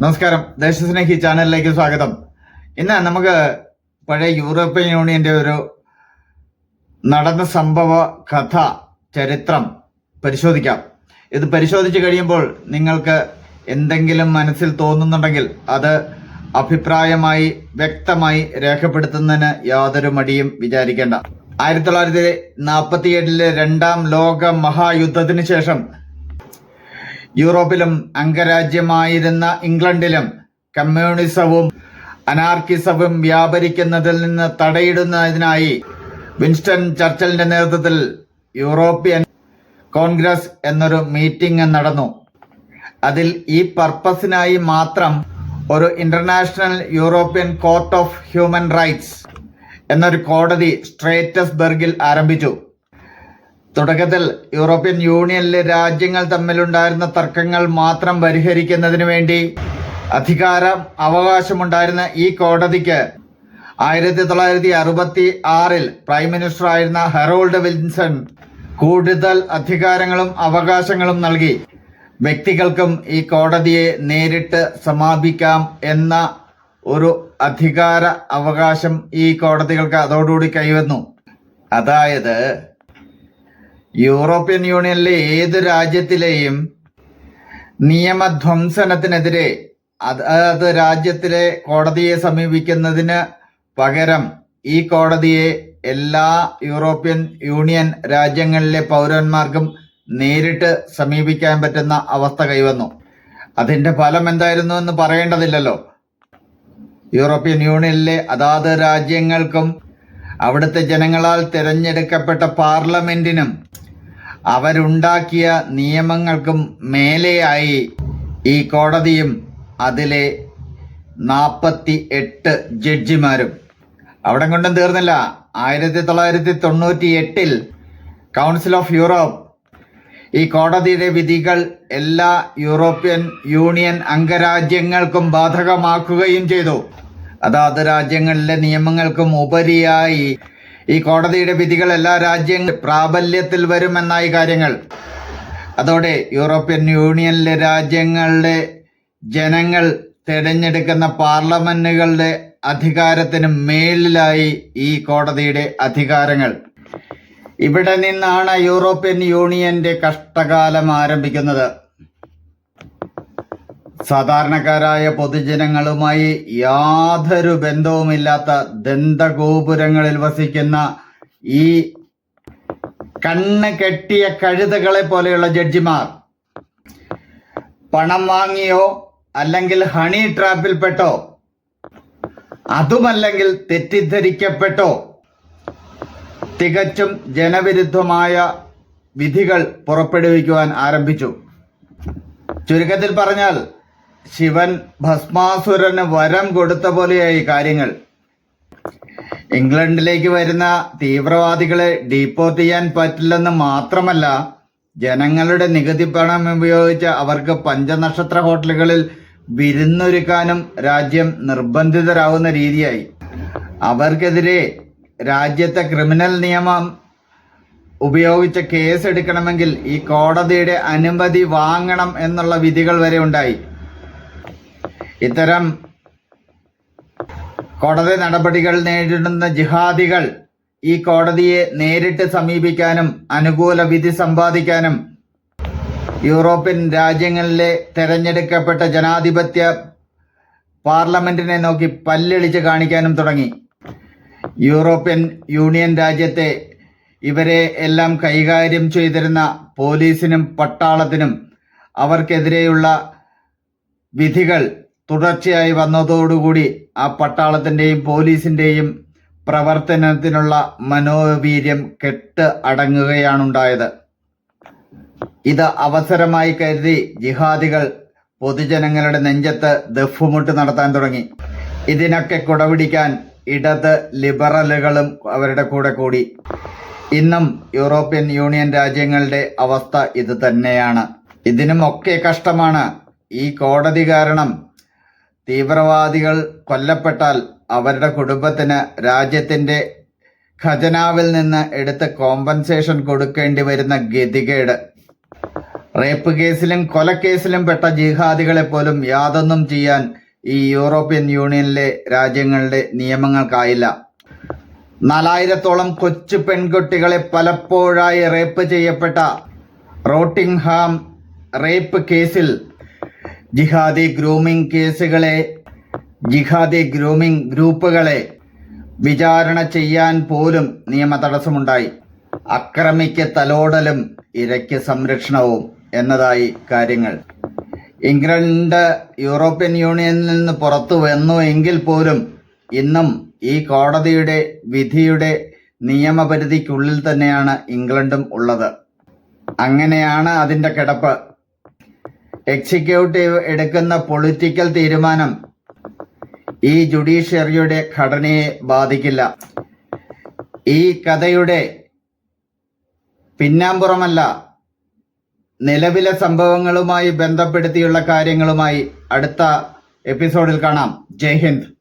നമസ്കാരം. ദേശസ്നേഹി ചാനലിലേക്ക് സ്വാഗതം. ഇന്ന് നമുക്ക് പഴയ യൂറോപ്യൻ യൂണിയന്റെ ഒരു നടന്ന സംഭവ കഥ ചരിത്രം പരിശോധിക്കാം. ഇത് പരിശോധിച്ച് കഴിയുമ്പോൾ നിങ്ങൾക്ക് എന്തെങ്കിലും മനസ്സിൽ തോന്നുന്നുണ്ടെങ്കിൽ അത് അഭിപ്രായമായി വ്യക്തമായി രേഖപ്പെടുത്തുന്നതിന് യാതൊരു മടിയും വിചാരിക്കേണ്ട. ആയിരത്തി തൊള്ളായിരത്തി രണ്ടാം ലോക മഹായുദ്ധത്തിന് ശേഷം യൂറോപ്പിലും അംഗരാജ്യമായിരുന്ന ഇംഗ്ലണ്ടിലും കമ്മ്യൂണിസവും അനാർക്കിസവും വ്യാപരിക്കുന്നതിൽ നിന്ന് തടയിടുന്നതിനായി വിൻസ്റ്റൺ ചർച്ചിലിന്റെ നേതൃത്വത്തിൽ യൂറോപ്യൻ കോൺഗ്രസ് എന്നൊരു മീറ്റിംഗ് നടന്നു. അതിൽ ഈ പർപ്പസിനായി മാത്രം ഒരു international European court of human rights എന്നൊരു കോടതി സ്ട്രേറ്റസ്ബർഗിൽ ആരംഭിച്ചു. തുടക്കത്തിൽ യൂറോപ്യൻ യൂണിയനിലെ രാജ്യങ്ങൾ തമ്മിലുണ്ടായിരുന്ന തർക്കങ്ങൾ മാത്രം പരിഹരിക്കുന്നതിന് വേണ്ടി അധികാരം അവകാശമുണ്ടായിരുന്ന ഈ കോടതിക്ക് ആയിരത്തി തൊള്ളായിരത്തി അറുപത്തി ആറിൽ പ്രൈം മിനിസ്റ്റർ ആയിരുന്ന ഹെറോൾഡ് വിൽസൺ കൂടുതൽ അധികാരങ്ങളും അവകാശങ്ങളും നൽകി. വ്യക്തികൾക്കും ഈ കോടതിയെ നേരിട്ട് സമാപിക്കാം എന്ന ഒരു അധികാര അവകാശം ഈ കോടതികൾക്ക് അതോടുകൂടി കൈവന്നു. അതായത് യൂറോപ്യൻ യൂണിയനിലെ ഏത് രാജ്യത്തിലെയും നിയമധ്വംസനത്തിനെതിരെ അതായത് രാജ്യത്തിലെ കോടതിയെ സമീപിക്കുന്നതിന് പകരം ഈ കോടതിയെ എല്ലാ യൂറോപ്യൻ യൂണിയൻ രാജ്യങ്ങളിലെ പൗരന്മാർക്കും നേരിട്ട് സമീപിക്കാൻ പറ്റുന്ന അവസ്ഥ കൈവന്നു. അതിന്റെ ഫലം എന്തായിരുന്നു എന്ന് പറയേണ്ടതില്ലല്ലോ. യൂറോപ്യൻ യൂണിയനിലെ അതാത് രാജ്യങ്ങൾക്കും അവിടുത്തെ ജനങ്ങളാൽ തിരഞ്ഞെടുക്കപ്പെട്ട പാർലമെന്റിനും അവരുണ്ടാക്കിയ നിയമങ്ങൾക്കും മേലെയായി ഈ കോടതിയും അതിലെ നാൽപ്പത്തി എട്ട് ജഡ്ജിമാരും. അവിടെ കൊണ്ടും തീർന്നില്ല. ആയിരത്തി തൊള്ളായിരത്തി തൊണ്ണൂറ്റി എട്ടിൽ കൗൺസിൽ ഓഫ് യൂറോപ്പ് ഈ കോടതിയുടെ വിധികൾ എല്ലാ യൂറോപ്യൻ യൂണിയൻ അംഗരാജ്യങ്ങൾക്കും ബാധകമാക്കുകയും ചെയ്തു. അതാത് രാജ്യങ്ങളിലെ നിയമങ്ങൾക്കും ഉപരിയായി ഈ കോടതിയുടെ വിധികൾ എല്ലാ രാജ്യങ്ങൾ പ്രാബല്യത്തിൽ വരുമെന്നായി കാര്യങ്ങൾ. അതോടെ യൂറോപ്യൻ യൂണിയനിലെ രാജ്യങ്ങളുടെ ജനങ്ങൾ തിരഞ്ഞെടുക്കുന്ന പാർലമെന്റുകളുടെ അധികാരത്തിന് മേലിലായി ഈ കോടതിയുടെ അധികാരങ്ങൾ. ഇവിടെ നിന്നാണ് യൂറോപ്യൻ യൂണിയന്റെ കഷ്ടകാലം ആരംഭിക്കുന്നത്. സാധാരണക്കാരായ പൊതുജനങ്ങളുമായി യാതൊരു ബന്ധവുമില്ലാത്ത ദന്തഗോപുരങ്ങളിൽ വസിക്കുന്ന ഈ കണ്ണ് കെട്ടിയ കഴുതകളെ പോലെയുള്ള ജഡ്ജിമാർ പണം വാങ്ങിയോ അല്ലെങ്കിൽ ഹണി ട്രാപ്പിൽപ്പെട്ടോ അതുമല്ലെങ്കിൽ തെറ്റിദ്ധരിക്കപ്പെട്ടോ തികച്ചും ജനവിരുദ്ധമായ വിധികൾ പുറപ്പെടുവിക്കുവാൻ ആരംഭിച്ചു. ചുരുക്കത്തിൽ പറഞ്ഞാൽ ശിവൻ ഭസ്മാസുരന് വരം കൊടുത്ത പോലെയായി കാര്യങ്ങൾ. ഇംഗ്ലണ്ടിലേക്ക് വരുന്ന തീവ്രവാദികളെ ഡീപ്പോർട്ട് ചെയ്യാൻ പറ്റില്ലെന്ന് മാത്രമല്ല ജനങ്ങളുടെ നികുതി പണം ഉപയോഗിച്ച് അവർക്ക് പഞ്ചനക്ഷത്ര ഹോട്ടലുകളിൽ വിരുന്നൊരുക്കാനും രാജ്യം നിർബന്ധിതരാകുന്ന രീതിയായി. അവർക്കെതിരെ രാജ്യത്തെ ക്രിമിനൽ നിയമം ഉപയോഗിച്ച് കേസ് എടുക്കണമെങ്കിൽ ഈ കോടതിയുടെ അനുമതി വാങ്ങണം എന്നുള്ള വിധികൾ വരെ ഉണ്ടായി. ഇത്തരം കോടതി നടപടികൾ നേരിടുന്ന ജിഹാദികൾ ഈ കോടതിയെ നേരിട്ട് സമീപിക്കാനും അനുകൂല വിധി സമ്പാദിക്കാനും യൂറോപ്യൻ രാജ്യങ്ങളിലെ തെരഞ്ഞെടുക്കപ്പെട്ട ജനാധിപത്യ പാർലമെന്റിനെ നോക്കി പല്ലിളിച്ച് കാണിക്കാനും തുടങ്ങി. യൂറോപ്യൻ യൂണിയൻ രാജ്യത്തെ ഇവരെ എല്ലാം കൈകാര്യം ചെയ്തിരുന്ന പോലീസിനും പട്ടാളത്തിനും അവർക്കെതിരെയുള്ള വിധികൾ തുടർച്ചയായി വന്നതോടുകൂടി ആ പട്ടാളത്തിന്റെയും പോലീസിന്റെയും പ്രവർത്തനത്തിനുള്ള മനോവീര്യം കെട്ട് അടങ്ങുകയാണുണ്ടായത്. ഇത് അവസരമായി കരുതി ജിഹാദികൾ പൊതുജനങ്ങളുടെ നെഞ്ചത്ത് ദഫുമുട്ട് നടത്താൻ തുടങ്ങി. ഇതിനൊക്കെ കുടപിടിക്കാൻ ഇടത് ലിബറലുകളും അവരുടെ കൂടെ കൂടി. ഇന്നും യൂറോപ്യൻ യൂണിയൻ രാജ്യങ്ങളുടെ അവസ്ഥ ഇത് തന്നെയാണ്. ഇതിനുമൊക്കെ കഷ്ടമാണ്. ഈ കോടതി കാരണം തീവ്രവാദികൾ കൊല്ലപ്പെട്ടാൽ അവരുടെ കുടുംബത്തിന് രാജ്യത്തിന്റെ ഖജനാവിൽ നിന്ന് എടുത്ത് കോമ്പൻസേഷൻ കൊടുക്കേണ്ടി വരുന്ന ഗതികേട്. റേപ്പ് കേസിലും കൊലക്കേസിലും പെട്ട ജിഹാദികളെ പോലും യാതൊന്നും ചെയ്യാൻ ഈ യൂറോപ്യൻ യൂണിയനിലെ രാജ്യങ്ങളുടെ നിയമങ്ങൾക്കായില്ല. നാലായിരത്തോളം കൊച്ചു പെൺകുട്ടികളെ പലപ്പോഴായി റേപ്പ് ചെയ്യപ്പെട്ട റോട്ടിംഗ്ഹാം റേപ്പ് കേസിൽ ജിഹാദി ഗ്രൂമിംഗ് കേസുകളെ ജിഹാദി ഗ്രൂമിംഗ് ഗ്രൂപ്പുകളെ വിചാരണ ചെയ്യാൻ പോലും നിയമ തടസ്സമുണ്ടായി അക്രമിക്ക് തലോടലും ഇരയ്ക്ക് സംരക്ഷണവും എന്നതായി കാര്യങ്ങൾ. ഇംഗ്ലണ്ട് യൂറോപ്യൻ യൂണിയനിൽ നിന്ന് പുറത്തു വന്നു എങ്കിൽ പോലും ഇന്നും ഈ കോടതിയുടെ വിധിയുടെ നിയമപരിധിക്കുള്ളിൽ തന്നെയാണ് ഇംഗ്ലണ്ടും ഉള്ളത്. അങ്ങനെയാണ് അതിന്റെ കിടപ്പ്. എക്സിക്യൂട്ടീവ് എടുക്കുന്ന പൊളിറ്റിക്കൽ തീരുമാനം ഈ ജുഡീഷ്യറിയുടെ ഘടനയെ ബാധിക്കില്ല. ഈ കഥയുടെ പിന്നാമ്പുറമല്ല നിലവിലെ സംഭവങ്ങളുമായി ബന്ധപ്പെടുത്തിയുള്ള കാര്യങ്ങളുമായി അടുത്ത എപ്പിസോഡിൽ കാണാം. ജയ് ഹിന്ദ്.